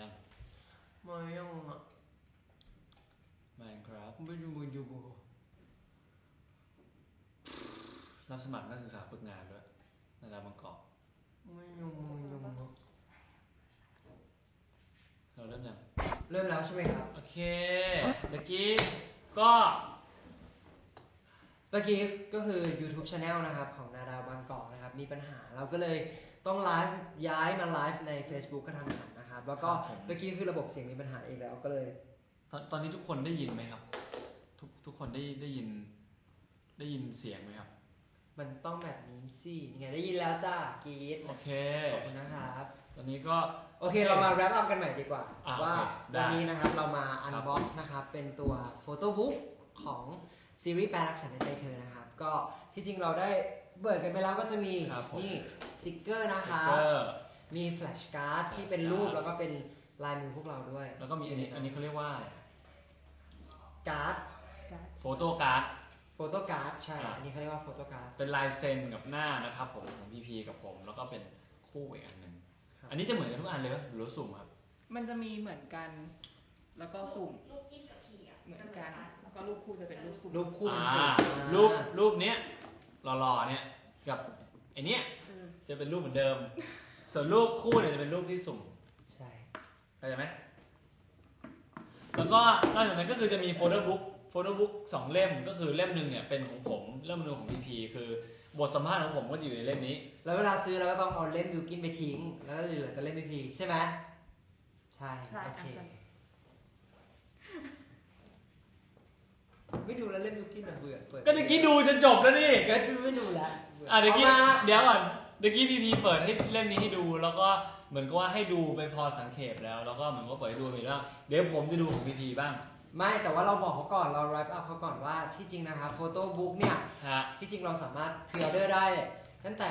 ยังมายังอะ Minecraft ไม่ดูไม่ดูรับสมัครนักศึกษาฝึกงานด้วยนาดาบางกอกไม่ดูไม่ดูเราเริ่มยังเริ่มแล้วใช่ไหมครับ โอเคเมื่อกี้ก็เมื่อกี้ก็คือ YouTube Channel นะครับ ของนาดาวบางกอกนะครับ มีปัญหาเราก็เลยต้องไลฟ์ย้ายมาไลฟ์ใน Facebook กระทันหัน นะครับ แล้วก็เมื่อกี้คือระบบเสียงมีปัญหาอีกแล้วก็เลย ตอนตอนนี้ทุกคนได้ยินไหมครับ ทุกทุกคนได้ได้ยิน ได้ยินเสียงไหมครับ มันต้องแบบนี้สิยังไงได้ยินแล้วจ้ากรีดโอเคขอบคุณนะครับ ตอนนี้ก็ โอเคเรามา wrap up กันใหม่ดีกว่า อะว่าโอเคได้วันนี้นะครับเรามา unbox นะครับ เป็นตัว photo book ของซีรีส์แปลรักฉันในใจเธอนะครับ ก็ที่จริงเราได้เบิดกันไปแล้วก็จะมี ครับผม นี่สติกเกอร์นะคสติ๊รักบเกอร์ มีแฟลชการ์ดที่เป็นรูปแล้วก็เป็นลายมือพวกเราด้วยแล้วก็มีอันนี้อันนี้เขาเรียกว่าการ์ดโฟโต้การ์ด โฟโต้การ์ดใช่ อะอันนี้เขาเรียกว่าโฟโต้การ์ด เป็นลายเซ็นกับหน้านะครับผมของพีพีกับผม แล้วก็เป็นคู่อีกอันหนึ่งครับ อันนี้จะเหมือนกันทุกอันเลยไหมหรือว่าสุ่มครับ มันจะมีเหมือนกัน แล้วก็สุ่มลูกยิ้มกับพี่อะเหมือนกัน แล้วก็รูปคู่จะเป็นรูปสุ่มรูปคู่เป็นอ่าสีรูปรูปเนี้ยหล่อๆเนี่ยกับไอเนี้ยเออจะเป็นรูปเหมือนเดิม ส่วนรูปคู่เนี่ยจะเป็นรูปที่สุ่มใช่เข้าใจไหมแล้วก็นอกจากนั้นก็คือจะมีโฟลเดอร์บุ๊กโฟลเดอร์บุ๊กสองเล่มก็คือเล่มหนึ่งเนี่ยเป็นของผมเล่มหนึ่งของพีพีคือบทสัมภาษณ์ของผมก็จะอยู่ในเล่มนี้ แล้วเวลาซื้อเราก็ต้องเอาเล่มบิวกินไปทิ้ง แล้วก็เหลือแต่เล่มพีพีใช่ไหมใช่ใช่โอเคอะใช่ ไม่ดูแล้วเล่มบิวกินแบบเบื่อเปิดก็เมื่อกี้ดูจนจบแล้วนี่ก็ไม่ดูแล้วบื่อะเดี๋ยวกี้อามา เดี๋ยวก่อน เดี๋ยวกี้พีพีเปิดให้เล่มนี้ให้ดู แล้วก็เหมือนกับว่าให้ดูไปพอสังเขปแล้ว แล้วก็เหมือนก็เปิดให้ดูไปแล้วเดี๋ยวผมจะดูของพีพีบ้างไม่แต่ว่าเราบอกเขาก่อนเรา wrap up เขาก่อนว่าที่จริงนะครับโฟโต้บุ๊กเนี่ยฮะที่จริงเราสามารถพรีออเดอร์ได้ตั้งแต่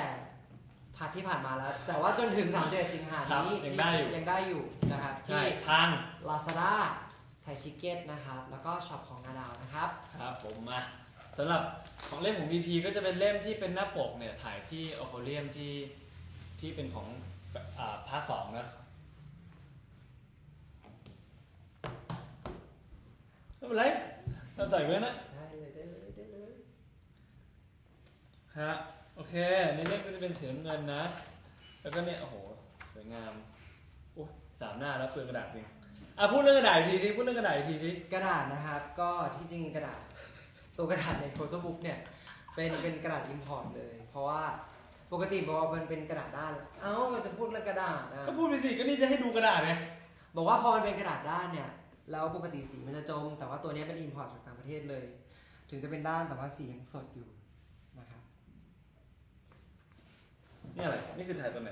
พาร์ทที่ผ่านมาแล้ว แต่ว่าจนถึง31สิงหาครับนี้ยังได้อยู่ยังได้อยู่นะครับใช่ที่ ทาง Lazada ไทยชิเก็ตนะครับ แล้วก็ช็อปของนาดาวนะครับ ครับผมมา สำหรับของเล่มของ PP ก็จะเป็นเล่มที่เป็นหน้าปกเนี่ยถ่ายที่ออโคเลียมที่ที่เป็นของอ่าพาร์ทสองนะไม่เป็นไรเราใส่ไว้นะได้เลยได้เลยได้เลยฮะโอเคในเล่มก็จะเป็นสีน้ำเงินนะ แล้วก็เนี่ยโอ้โหสวยงามโอ้ยสามหน้าแล้วเปลืองกระดาษจริงอะพูดเรื่องกระดาษอีกทีสิพูดเรื่องกระดาษอีกทีสิกระดาษนะครับ ก็ที่จริงกระดาษ ตัวกระดาษในโฟโต้บุ๊กเนี่ยเป็นเป็นกระดาษอิมพอร์ตเลย เพราะว่าปกติบอกว่ามันเป็นกระดาษด้าน เอ้ามันจะพูดเรื่องกระดาษนะก็พูดไปสิก็นี่จะให้ดูกระดาษไงบอกว่าพอมันเป็นกระดาษด้านเนี่ยแล้วปกติสีมันจะจม แต่ว่าตัวเนี้ยเป็นอินพอร์ตจากต่างประเทศเลย ถึงจะเป็นด้านแต่ว่าสียังสดอยู่นะครับนี่อะไรนี่คือถ่ายตัวไหน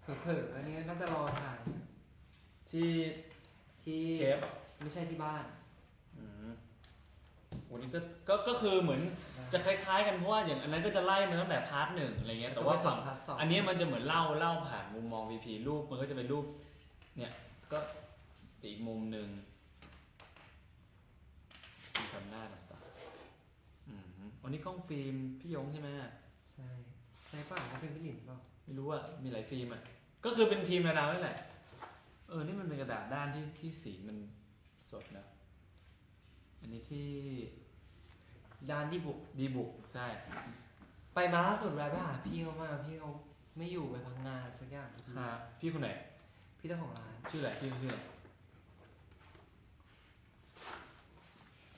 เผลอๆอันนี้น่าจะรอถ่ายที่ที่เทปอะไม่ใช่ที่บ้านอืม วันนี้ก็ก็ก็คือเหมือนจะคล้ายๆ กันเพราะว่าอย่างอันนั้นก็จะไล่มาตั้งแต่พาร์ทหนึ่งอะไรเงี้ยแต่ว่าฝั่งพาร์ทสองอันนี้มันจะเหมือนเล่าเล่าผ่านมุมมอง VP รูปมันก็จะเป็นรูป เนี่ยก็อีกมุมหนึ่งมีทำหน้าต่างๆอืมวันนี้กล้องฟิล์มพี่ยงใช่ไหมใช่ใช่ป่ะเขาเป็นพี่หลินเปล่าไม่รู้อะมีหลายฟิล์มอะก็คือเป็นทีมระดาวนี่แหละ เออนี่มันเป็นกระดาษด้านที่ที่สีมันสดนะ อันนี้ที่ด้านที่บุกดีบุกใช่ไปมาล่าสุดแวะไปหาพี่เขามาพี่เขาไม่อยู่ไปพังงานสักอย่างค่ะพี่คนไหน พี่เจ้าของร้านชื่ออะไรพี่เขาชื่ออะไร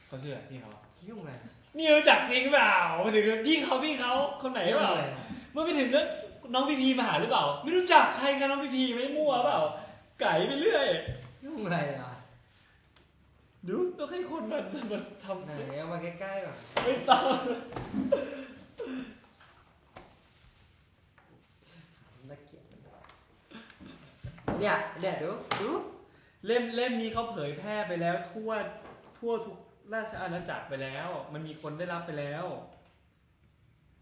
เขาชื่ออะไรพี่เขายุ่งอะไรนี่รู้จักจริงเปล่ามาถึงพี่เขาพี่เขาคนไหนเปล่าอะไรเมื่อไปถึงก็น้องพีพีมาหาหรือเปล่า ไม่รู้จักใครกันน้องพีพีไม่มั่วเปล่า ไก่ไปเรื่อยยุ่งอะไรอะ ดูต้องให้คนมันมันทำไหนเอามาใกล้ๆก่อนไม่ต้องน่าเกลียดเนี่ยเนี่ยดูดูเล่มเล่มนี้เขาเผยแพร่ไปแล้ว ทั่วทั่วทุกราชอาณาจักรไปแล้ว มันมีคนได้รับไปแล้ว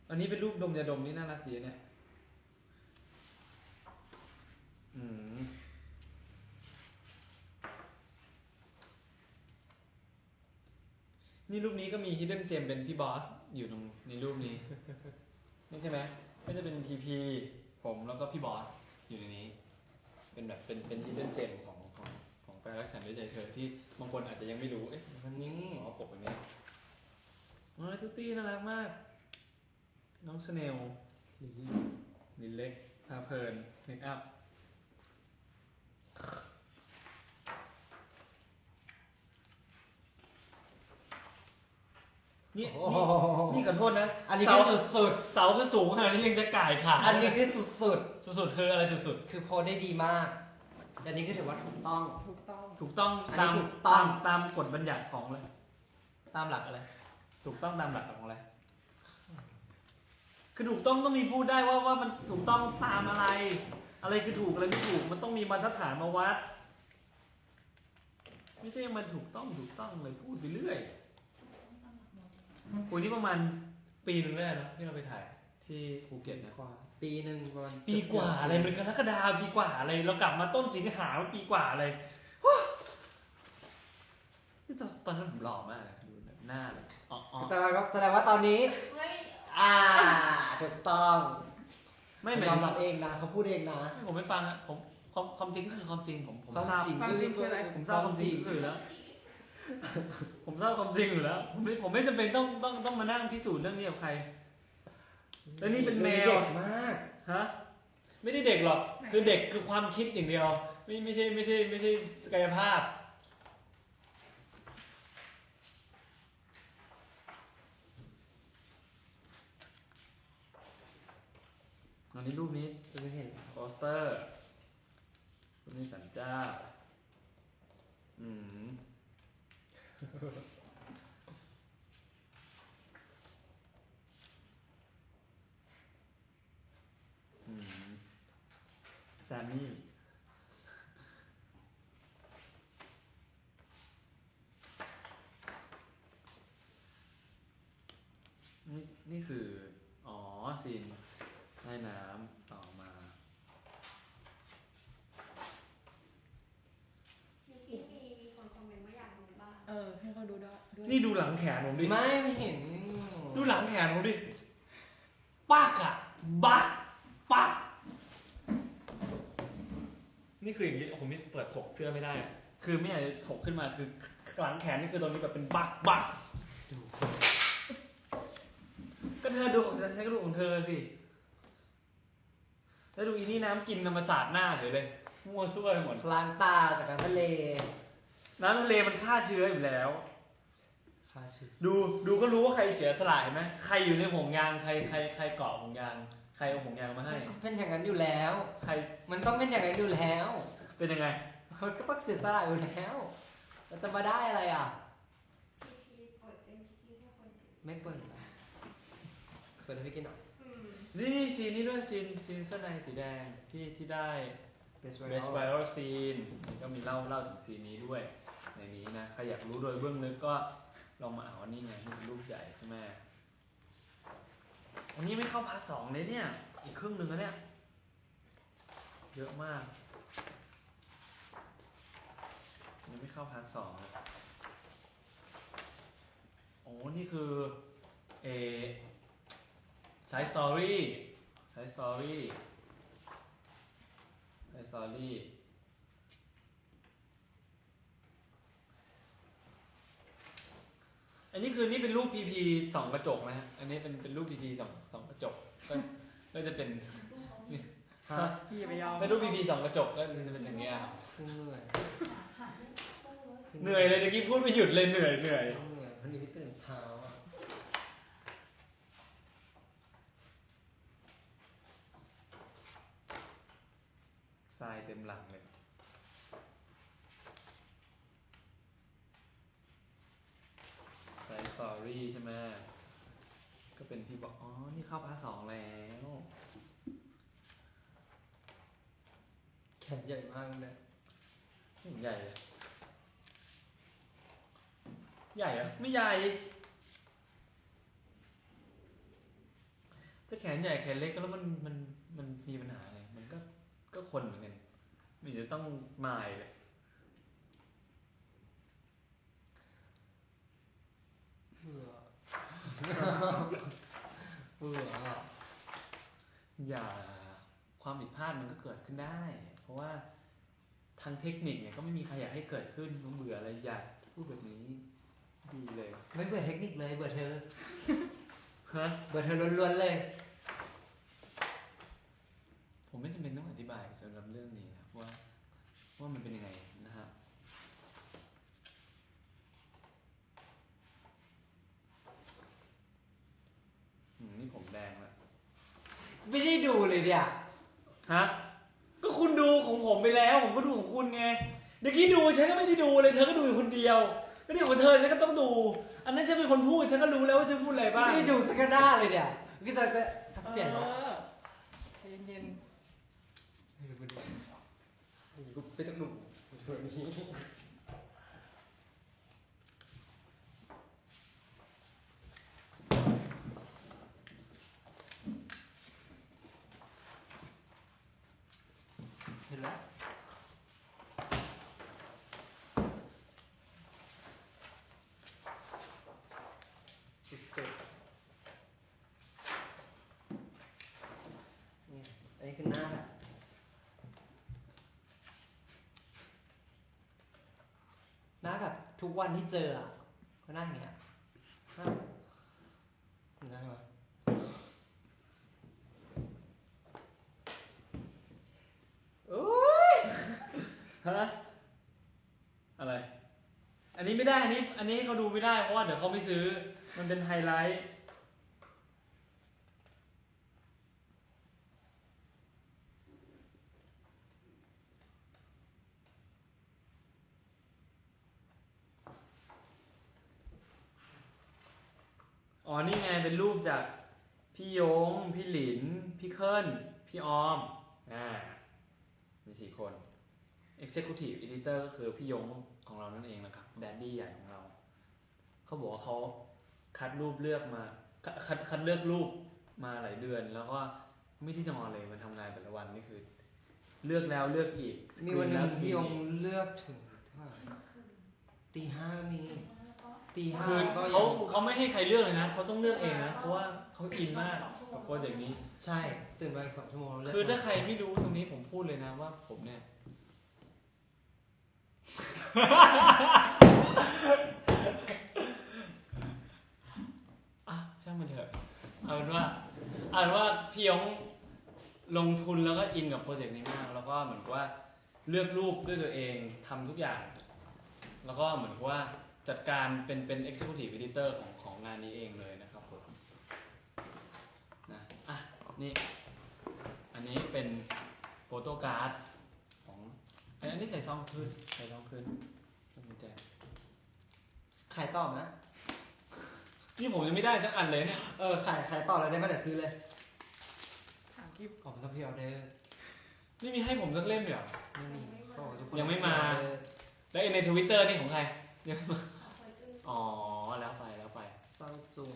อันนี้เป็นรูปดมยาดมนี่น่ารักดีนะเนี่ย อืม นี่รูปนี้ก็มี hidden gem เป็นพี่บอสอยู่ตรงในรูปนี้ นี่ใช่ไหมก็จะเป็นพีพีผมแล้วก็พี่บอสอยู่ในนี้ เป็นแบบเป็นเป็น hidden gem ของไปรักฉันด้วยใจเธอที่บางคนอาจจะยังไม่รู้ เอ๊ะวันนี้อ๋อปกแบบนี้น้องตุ๊ตี้น่ารักมาก น้องสเนลลินเล็กพาเพลินเมคอัพ นี่โอ้นี่นี่ขอโทษนะอันนี้เสาคือสุดเสาคือสูงขนาดนี้ยังจะก่ายขาๆ อันนี้คือสุดสุดๆคืออะไรสุดๆ คือโพสได้ดีมาก อันนี้คือถือว่าถูกต้อง ถูกต้อง ๆ ถูกต้องอันนี้ตามถูกต้องตามตามกฎบัญญัติของอะไรตามหลักอะไรถูกต้องตามหลักของอะไรคือถูกต้องต้องมีพูดได้ว่าว่ามันถูกต้องตามอะไร อะไรคือถูกอะไรไม่ถูก มันต้องมีมาตรฐานมาวัด ไม่ใช่มันถูกต้องถูกต้องเลยพูดไปเรื่อย โอ้ยนี่ประมาณปีหนึ่งแล้วนะที่เราไปถ่าย ที่ภูเก็ตนะกว่า ปีหนึ่งประมาณปีกว่าอะไรมันกรกฎาปีกว่าอะไรเรากลับมาต้นสิงหาปีกว่าอะไรฮู้นี่ตอนตอนนั้นผมหล่อมากเลยดูแบบหน้าเลยอ๋ออ๋อแต่ว่าแสดงว่าตอนนี้อ่าถูกต้องไม่หมายยอมถึงรับเองนะเขาพูดเองนะผมไม่ฟังอะผมความความจริงก็คือความจริงผมผมความทราบจริงความจริงคืออะไรผมทราบความจริงก็คือแล้ว ผมทราบความจริงอยู่แล้วผมไม่ผมไม่จำเป็นต้องต้องต้องมานั่งพิสูจน์เรื่องนี้กับใคร แล้วนี่เป็นแมว เด็กมาก ฮะ ไม่ได้เด็กหรอก คือเด็กคือความคิดอย่างเดียว ไม่ไม่ใช่ไม่ใช่ไม่ใช่กายภาพ อันนี้รูปนี้ไม่เห็นโปสเตอร์รูปนี้สันเจ้า อืมอืม แซมมี่ นี่นี่คือ อ๋อซีนใต้น้ำต่อมา มีที่มีคนคอมเมนต์ว่าอยากรู้บ้าง เออ ให้เขาดูด้วยด้วย นี่ดู หลังแขนผมดิ ไม่ไม่เห็นดูหลังแขนผมดิ ปักอะบักปัก นี่คืออย่างนี้ผมนี่เปิดถกเสื้อไม่ได้อะคือไม่อยากจะถกขึ้นมาคือหลังแขนนี่คือตรงนี้แบบเป็นบักบักก็เธอดูของใช้กระดูกของเธอสิ แล้วดูอีนี่น้ำกินนำมาสาดหน้าเฉยเลย มั่วซั่วไปหมด ล้างตาจากการทะเล น้ำทะเลมันฆ่าเชื้ออยู่แล้ว ค่าชื่อดูดูก็รู้ว่าใครเสียสละเห็นไหมใครอยู่ในห่วงยางใครใครใครเกาะห่วงยาง ใครเอาห่วงยางมาให้ ก็เป็นอย่างนั้นอยู่แล้ว ใครมันต้องเป็นอย่างนั้นอยู่แล้วเป็นยังไง มันก็ต้องเสียสละอยู่แล้วเราจะมาได้อะไรอะ พี่พีเปิดเต็มที่ให้คนดูไม่เปิดนะเปิดให้พี่กินหน่อยอืมนี่นี่ซีนนี้ด้วยซีนซีนเสื้อในสีแดงที่ที่ได้ Best best Viral viral scene ก็มีเล่าเล่าถึงซีนนี้ด้วย ในนี้นะ ใครอยากรู้โดยเบื้องลึกก็ ลองมาเอาอันนี้ไงนี่เป็นรูปใหญ่ใช่ไหมอันนี้ไม่เข้าพาร์ทสองเลยเนี่ย อีกครึ่งหนึ่งแล้วเนี่ย เยอะมากอันนี้ไม่เข้าพาร์ทสองเลยโอ้ นี่คือเอสายสตอรี่สายสตอรี่สายสตอรี่ อันนี้คือนี่เป็นรูปพีพีสองกระจกนะฮะ อันนี้เป็นเป็นรูปพีพีสองสองกระจก ก็ก็จะเป็นฮะพี่อย่าไปยอมเป็นรูปพีพีสองกระจกก็จะเป็นอย่างเงี้ยครับเหนื่อยเหนื่อยเลยตะกี้พูดไม่หยุดเลยเหนื่อยเหนื่อยเหนื่อยวันนี้พี่ตื่นเช้าอะทรายเต็มหลังเลย ไซ ส์สตอรี่ใช่ไหมก็เป็นพี่บอก อ๋อ นี่เข้าพาร์ทสองแล้ว แขนใหญ่มากเลยใหญ่ ใหญ่เหรอ ไม่ใหญ่ ถ้าแขนใหญ่แขนเล็กแล้วมันมันมันมีปัญหาไง มันก็ก็คนเหมือนกันไมันจะต้องมายเลย เบื่อ เบื่ออะอย่าความผิดพลาดมันก็เกิดขึ้นได้ เพราะว่าททางเทคนิคเนี่ยก็ไม่มีใครอยากให้เกิดขึ้นมึงเบื่ออะไรอยากพูดแบบนี้ ดีเลยไม่เบื่อเทคนิคเลยเบื่อเธอฮะเบื่อเธอล้วนๆเลย ผมไม่จำเป็นต้องอธิบายสำหรับเรื่องนี้นะว่าว่ามันเป็นยังไงนะฮะอืมนี่ผมแดงแล้ว ไม่ได้ดูเลยเนี่ยฮะก็คุณดูของผมไปแล้ว ผมก็ดูของคุณไงเมื่อกี้ดูฉันก็ไม่ได้ดูเลยเธอก็ดูอยู่คนเดียวก็เดี๋ยวของเธอฉันก็ต้องดู อันนั้นฉันเป็นคนพูดฉันก็รู้แล้วว่าฉันพูดอะไรบ้างไม่ได้ดูสักกระด้าเลยเนี่ยพี่ตาจะจะเปลี่ยนเอแล้วอใจเย็นไม่รู้ไม่รู้กูไม่ต้องดูดูแบบนี้เห็นไหมสุดๆนี่อันนี้คือหน้าแบบ หน้าแบบ ทุกวันที่เจออะก็หน้าอย่างเงี้ยน้าเหมือนกันไหมโอ้ยฮะอะไร อันนี้ไม่ได้ อันนี้ อันนี้เขาดูไม่ได้เพราะว่าเดี๋ยวเขาไม่ซื้อ มันเป็นไฮไลท์ อ๋อนี่ไงเป็นรูปจากพี่ยง พี่หลิน พี่เคิลพี่ออมอ่ามีสี่คน Executive Editor ก็คือพี่ยงของเรานั่นเองนะครับแดดดี้ใหญ่ของเรา เขาบอกว่าเขาคัดรูปเลือกมาคัดคัดคัดเลือกรูปมาหลายเดือน แล้วก็ไม่ได้นอนเลยมันทำงานแต่ละวันนี่คือ เลือกแล้วเลือกอีกมีวันหนึ่งพี่ย้งเลือกถึงเท่าไหร่ตีห้ามี ตีห้าคือก็เขายังเขาไม่ให้ใครเลือกเลยนะเขาต้องเลือกเองนะเพราะว่าเขาอินมากกับโปรเจกต์นี้ ใช่ตื่นมาอีกสองชั่วโมงแล้วเลือกคือถ้าใครไม่รู้ตรงนี้ผมพูดเลยนะว่าผมเนี่ย อะช่างมันเถอะเอาเป็นว่าเอาเป็นว่าพี่ยงลงทุนแล้วก็อินกับโปรเจกต์นี้มาก แล้วก็เหมือนกับว่าเลือกรูปด้วยตัวเองทำทุกอย่าง แล้วก็เหมือนกับว่า จัดการเป็นเป็น executive editor ของของงานนี้เองเลยนะครับผมนะอะนี่ อันนี้เป็นโฟโต้การ์ดของอันนี้ใส่ซองขึ้นใส่ซองขึ้นต้องมีแจกขายต่อไหมนี่ผมยังไม่ได้สักอันเลยเนี่ย เออขายขายต่อเลยได้ไหมเดี๋ยวซื้อเลยๆถามกิฟขอบคุณครับพี่ออเดอร์ไม่มีให้ผมสักเล่มเลยเหรอไม่มีเขาบอกว่าทุกคนยังไม่มาออเดอร์แล้วในทวิตเตอร์นี่ของใครยังไม่มาอ๋อ แล้วไปแล้วไป เศร้าจุง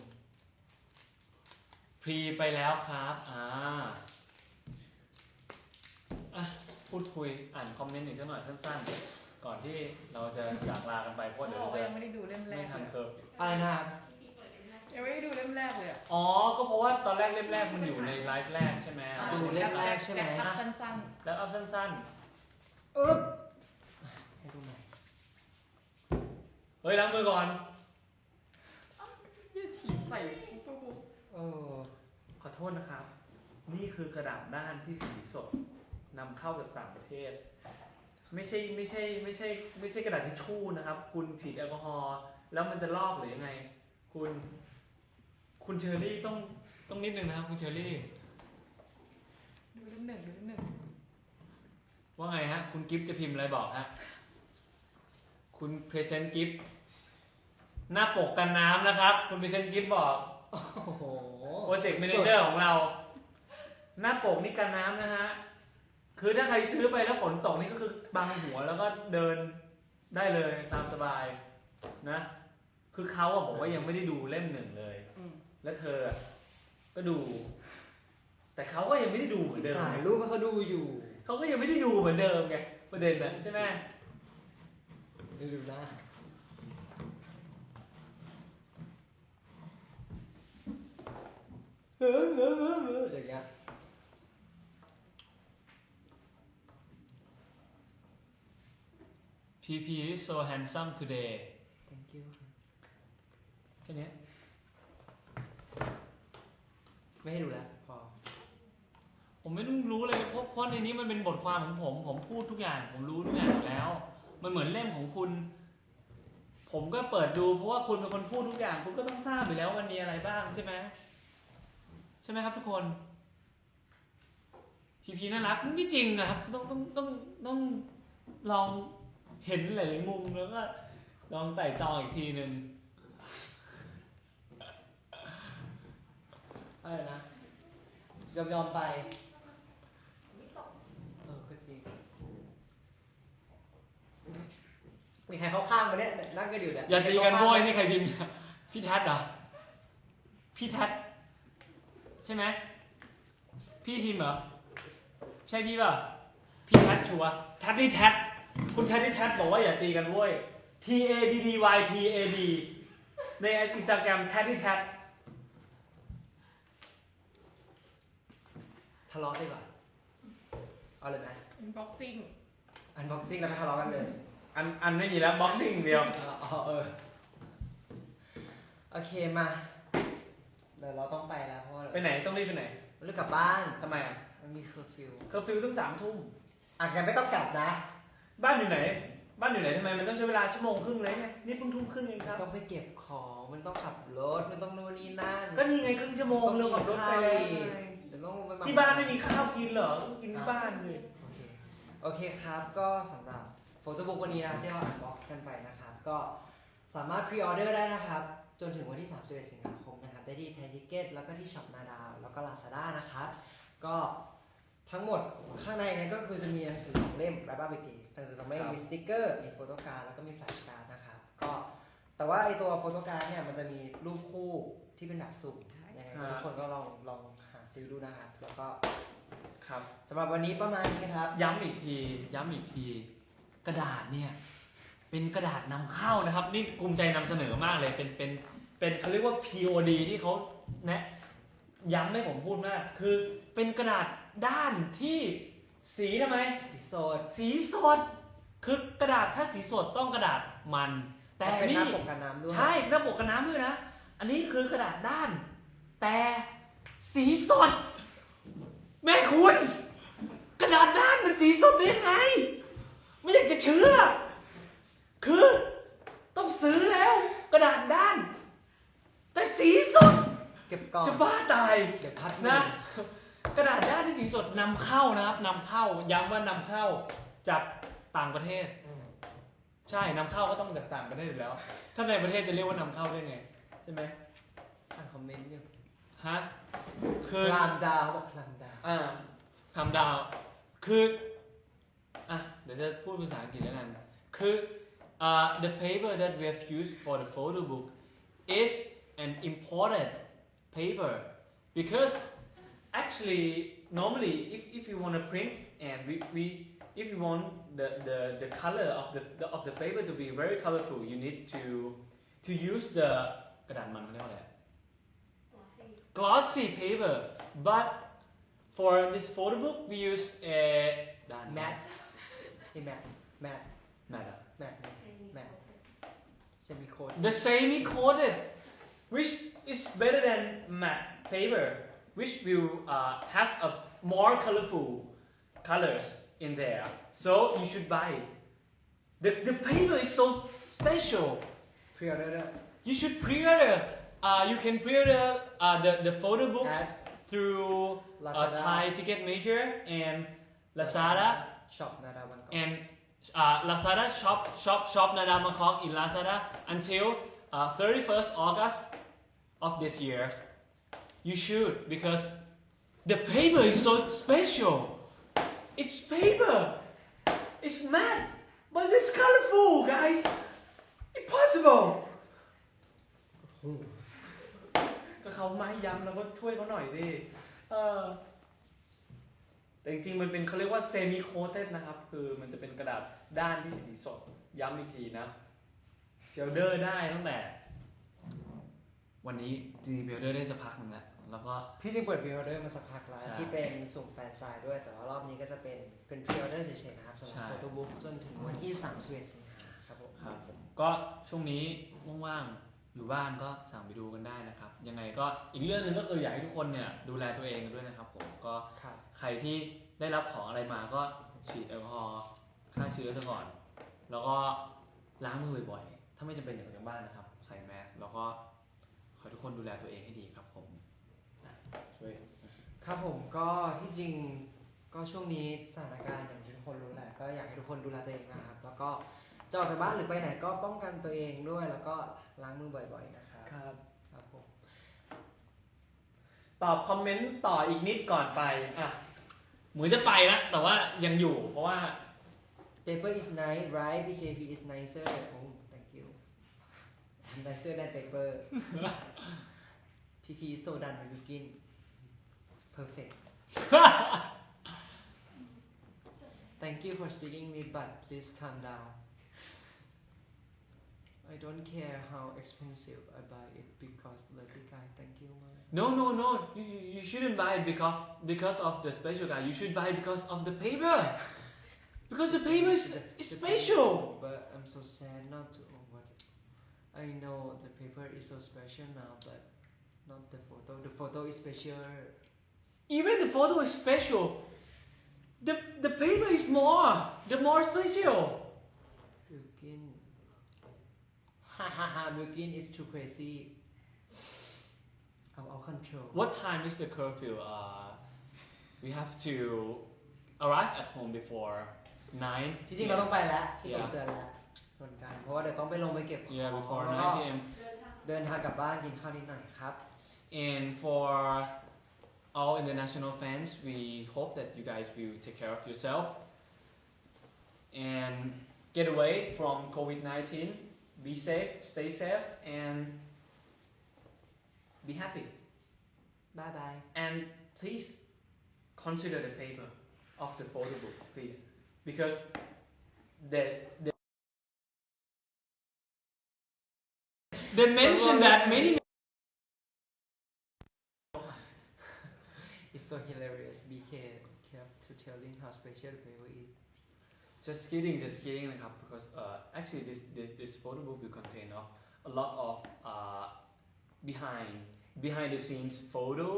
พรีไปแล้วครับอ่าอะพูดคุยอ่านคอมเมนต์อีกสักหน่อยสั้นๆ ก่อนที่เราจะจากลากันไปเพราะเขาเดี๋ยบวอกว่าจะยังไม่ได้ดูเล่มแรไม่กทัเลนยเคอร์อะไรนะครับพี่เปิดเล่มแรกยังไม่ได้ดูเล่มแรกเลยอะอ๋อ ก็เพราะว่าตอนแรกเล่มแรกมันอยู่ในไลฟ์แรกใช่ไหมดูเล่มแรกใช่ไหม แคปสั้นแล้วเอาสั้นอึ๊บให้ดูหน่อยๆเฮ้ยล้างมือก่อนๆยืดฉีดใส่ปุ๊บปุ๊บ เออขอโทษนะครับ นี่คือกระดาษด้านที่สีสดนำเข้าจากต่างประเทศ ไม่ใช่ไม่ใช่ไม่ใช่ ไม่ใช่กระดาษทิชชู่นะครับ คุณฉีดแอลกอฮอล์แล้วมันจะลอกหรือยังไง คุณ คุณเชอรี่ต้องต้องนิดนึงนะครับ คุณเชอรี่ ดูเล่มหนึ่งดูเล่มหนึ่งว่าไงฮะ คุณกิฟต์จะพิมพ์อะไรบอกฮะ คุณเพรเซนต์กิฟต์หน้าปกกันน้ำนะครับ คุณเพรเซนต์กิฟต์บอก โอ้โหโปรเจกต์ a ม a นเจอร์ของเรา หน้าปกนี่กันน้ำนะฮะ คือถ้าใครซื้อไปแล้วฝนตกนี่ก็คือบังหัวแล้วก็เดินได้เลยตามสบายนะ คือเขาอะบอกว่ายังไม่ได้ดูเล่มหนึ่งเลย อืมแล้วเธออะก็ดู แต่เขาก็ยังไม่ได้ดูเหมือนเดิมถ่ายไงรูปให้เขาดูอยู่เขาก็ยังไม่ได้ดูเหมือนเดิมไงประเด็นน่ะใช่ไหม ดูดูหน้า เฮ้ยเฮ้ยเฮ้ยเฮ้ยอย่างเงี้ย PP is so handsome today thank you แค่เนี้ยไม่ให้ดูแล้วพอ ผมไม่ต้องรู้เลยเพราะเพราะในนี้มันเป็นบทความของผม ผมพูดทุกอย่าง ผมรู้ทุกอย่างอยู่แล้ว มันเหมือนเล่มของคุณ ผมก็เปิดดู เพราะว่าคุณเป็นคนพูดทุกอย่าง คุณก็ต้องทราบอยู่แล้วมันมีอะไรบ้างใช่ไหมใช่ ไหมครับทุกคนพีพีน่ารักไม่จริงนะครับ ต้องต้องต้องต้องลองเห็นหลายๆมุมแล้วก็ลองไต่ตองอีกทีหนึ่งอะไรนะยอมยอมๆไปไม่จบเออก็จริงมีใครเข้าข้างมาเนี่ยนั่งกันอยู่เนี่ยอย่าตีกันมีใครโว้เข้ายข้างไหมนี่ใครพิมพ์เนี่ยพี่ทัศน์เหรอพี่ทัศน์ ใช่ไหมพี่ทีมเหรอ ใช่พี่ป่ะ พี่ทัศน์ชัวร์ทัศน์นี่ทัศน์คุณทัศน์นี่ทัศน์บอกว่าอย่าตีกันโว้ย T A D D Y T A D ในอินสตาแกรมทัศน์นี่ทัศน์ทะเลาะดีกว่าเอาเลยไหม unboxing อันบ็อกซิ่งแล้วก็ทะเลาะกันเลยอันอันไม่มีแล้วบ็อกซิ่งเดียว อ๋อเออ โอเคมา เดี๋ยวเราต้องไปแล้วเพราะว่าไปไหนต้องรีบไปไหนเราจะกลับบ้าน ทำไมอะมันมีเคอร์ฟิวเคอร์ฟิวต้องสามทุ่มอาจจะไม่ต้องกลับนะ บ้านอยู่ไหน บ้านอยู่ไหนทำไมมันต้องใช้เวลาชั่วโมงครึ่งเลยไงนี่เพิ่งทุ่มครึ่งเองครับ ต้องไปเก็บของ มันต้องขับรถ มันต้องนู่นนี่นั่นก็นี่ไงครึ่งชั่วโมงเร็วขับรถไปแล้วไงเดี๋ยวต้องไปที่บ้านไม่มีข้าวกินเหรอต้องกินที่บ้านเลยโอเคโอเคครับ ก็สำหรับโฟโต้บุ๊กวันนี้นะครับที่เราอันบ็อกซ์กันไปนะครับ ก็สามารถพรีออเดอร์ได้นะครับ จนถึงวันที่31สิงหาคมนะครับ ได้ที่ไทยทิเก็ตแล้วก็ที่ช็อปนาดาว แล้วก็ลาซาด้านะครับ ก็ทั้งหมดข้างในเนี้ก็คือจะมีหนังสือสองเล่มไรบ้าบิตีหนังสือสองเล่มครับมีสติ๊กเกอร์มีโฟโต้การ์ดแล้วก็มีแฟลชการ์ดนะครับก็แต่ว่าไอตัวโฟโต้การ์ดเนี่ยมันจะมีรูปคู่ที่เป็นแบบสุ่มยังไงก็ทุกคนก็ลองลองหาซื้อดูนะครับ แล้วก็ครับสำหรับวันนี้ประมาณนี้ครับ ย้ำอีกที ย้ำอีกที กระดาษเนี่ย เป็นกระดาษนำเข้านะครับ นี่ภูมิใจนำเสนอมากเลยเป็นเป็น เป็นเขาเรียกว่า POD ที่เขาแนะย้ำให้ผมพูดมาก คือเป็นกระดาษด้านที่สีทำไม สีโซดสีสด คือกระดาษถ้าสีสดต้องกระดาษมัน แต่เป็นหนี่น้าปกกันน้ำด้วยใช่หน้าปกกันน้ำด้วยนะ อันนี้คือกระดาษด้าน แต่สีสด แม่คุณ กระดาษด้านมันสีสดได้ยังไง ไม่อยากจะเชื่อคือต้องซื้อแล้ว กระดาษด้าน แต่สีสด เก็บก่อน จะบ้าตายเดี๋ยวพัดนะ กระดาษด้านที่สีสดนำเข้านะครับนำเข้าย้ำว่านำเข้าจากต่างประเทศ อืมใช่นำเข้าก็ต้องจากต่างประเทศอยู่แล้ว ถ้าในประเทศจะเรียกว่านำเข้าได้ไง ใช่ไหมอ่านคอมเมนต์อยู่ฮะคือคลามดาวเขาบอกคลามดาวอ่าคำดาว คืออะเดี๋ยวจะพูดภาษาอังกฤษแล้วกัน คืออ่า the paper that we have used for the photo book is an imported paper because actually normally if, if you want to print and we, we if you want the, the, the color of the, the of the paper to be very colorful you need to to use the กระดาษมันเขาเรียกว่าอะไร หัวสี่ glossy paper but for this photo book we use a ด้าน แมทนี่แมทแมท matte อะ แมท เซมิ แมท เซมิโคน the semi coated which it's better than matte paper, which will uh, have a more colorful colors in there. So you should buy it. The, the paper is so special. Pre-order. You should pre-order. Uh, you can pre-order uh, the, the photo book through uh, a Thai Ticket Major and Lazada. Shop And uh, Lazada Shop Shop Shop Nada Bangkok in Lazada until uh, 31st August of this year. You should because the paper is so special. It's paper. It's matte, but it's colorful, guys. Impossible. ก็เขาไม่ย้ำแล้วก็ช่วยเขาหน่อยดิเออแต่จริงๆ มันเป็นเขาเรียกว่าเซมิโคเ e ดนะครับ คือมันจะเป็นกระดาษด้านที่สีสด ย้ำอีกทีนะเ u ลเดอร์ได้ตั้งแต่ วันนี้จริงๆเ u ลเดอร์ได้สักพักหนึงแล้วแล้วก็ ที่จริงเปิดพรีออเดอร์มาสักพักแล้วใช่ที่เป็นสุ่มแฟนไซน์ด้วย แต่ว่ารอบนี้ก็จะเป็นเป็นพรีออเดอร์เฉยๆนะครับสำหรับใช่โฟโต้บุ๊กจนถึงวันที่31สิงหาครับผมก็ช่วงนี้ว่างๆ อยู่บ้านก็สั่งไปดูกันได้นะครับ ยังไงก็อีกเรื่องหนึ่งก็คืออยากให้ทุกคนเนี่ยดูแลตัวเองกันด้วยนะครับผมก็ครับ ใครที่ได้รับของอะไรมาก็ฉีดแอลกอฮอล์ฆ่าเชื้อซะก่อน แล้วก็ล้างมือบ่อยๆ ถ้าไม่จำเป็นอย่าออกจากบ้านนะครับ ใส่แมสแล้วก็ ขอให้ทุกคนดูแลตัวเองให้ดีครับผมอะช่วยครับผมก็ที่จริงก็ช่วงนี้สถานการณ์อย่างที่ทุกคนรู้แหละก็อยากให้ทุกคนดูแลตัวเองนะครับ แล้วก็จะออกจากบ้านหรือไปไหนก็ป้องกันตัวเองด้วย แล้วก็ล้างมือบ่อยๆนะครับครับ ครับผม ตอบคอมเมนต์ต่ออีกนิดก่อนไป อะหมูจะไปแล้วแต่ว่ายังอยู่ เพราะว่า paper is nice right BKP is nicer oh thank you nicer than paper PP is so done with begin perfect. Thank you for speaking me but please calm down. I don't care how expensive I buy it because lovely guy. Thank you no no no. You, you shouldn't buy it because because of the special guy. You should buy it because of the paper. Because the paper is, The- is the special. paper is- But I'm so sad not to. I know the paper is so special now, but not the photo. The photo is special. even the photo is special the the paper is more the more special Bilkin. Ha ha ha. Bilkin is too crazy. I'm out control. what time is the curfew uh we have to arrive at home before 9 ที่จริงเราต้องไปแล้วที่ผม Yeah. เตือนแล้ว เหมือนกันเพราะว่าเดี๋ยวต้องไปลงไปเก็บของ yeah before แล้วก็ 9 p.m. เดินทาง เดินทางกลับบ้านกินข้าวนิดหน่อยครับ And for all international fans, we hope that you guys will take care of yourself and get away from COVID 19. Be safe, stay safe, and be happy. บายบาย And please consider the paper of the photo book, please, because they they, they mentioned that many It's so hilarious. BK kept to telling how special the paper is. Just kidding, just kidding,นะครับ because uh, actually this, this this photo book will contain of a lot of uh, behind behind the scenes photo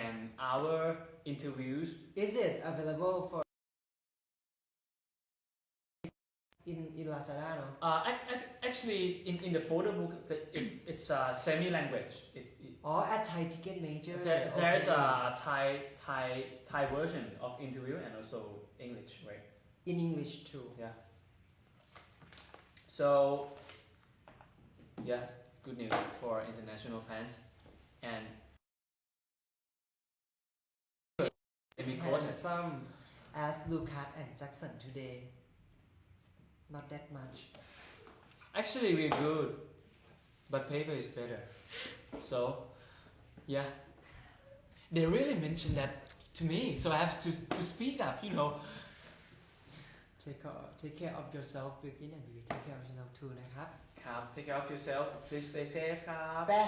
and our interviews. Is it available for In in Lazada? No. Uh, ac- ac- actually, in, in the photo book, it, it's a semi language. It, it, Oh, at Thai Ticket Major. there, there's okay. a Thai Thai Thai version of interview and also English, right? in English too. Yeah. So, yeah, good news for international fans. And Handsome as Lucas and Jackson today. Not that much. actually, we're good, but paper is better. So, yeah, they really mentioned that to me, so I have to, to speak up, you know. Take care, take care of yourself, Birkin, and you take care of yourself too, นะครับ ครับ, take care of yourself. Please stay safe, ครับ แปะ